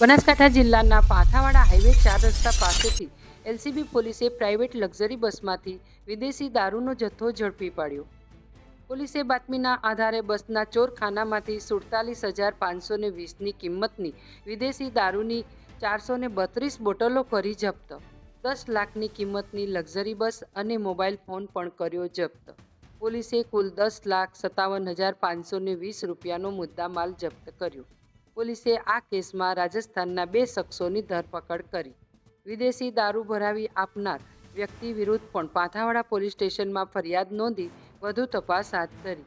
બનાસકાંઠા જિલ્લાના પાથાવાડા હાઈવે ચાર રસ્તા પાસેથી એલસીબી પોલીસે પ્રાઇવેટ લક્ઝરી બસમાંથી વિદેશી દારૂનો જથ્થો ઝડપી પાડ્યો. પોલીસે બાતમીના આધારે બસના ચોરખાનામાંથી સુડતાલીસ હજાર પાંચસો ને વીસની કિંમતની વિદેશી દારૂની ચારસો ને બત્રીસ બોટલો કરી જપ્ત, દસ લાખની કિંમતની લક્ઝરી બસ અને મોબાઈલ ફોન પણ કર્યો જપ્ત. પોલીસે કુલ દસ લાખ સત્તાવન હજાર પાંચસો વીસ રૂપિયાનો મુદ્દામાલ જપ્ત કર્યો. પોલીસે આ કેસમાં રાજસ્થાનના બે શખ્સોની ધરપકડ કરી. વિદેશી દારૂ ભરાવી આપનાર વ્યક્તિ વિરુદ્ધ પણ પાથાવાડા પોલીસ સ્ટેશનમાં ફરિયાદ નોંધી વધુ તપાસ હાથ ધરી.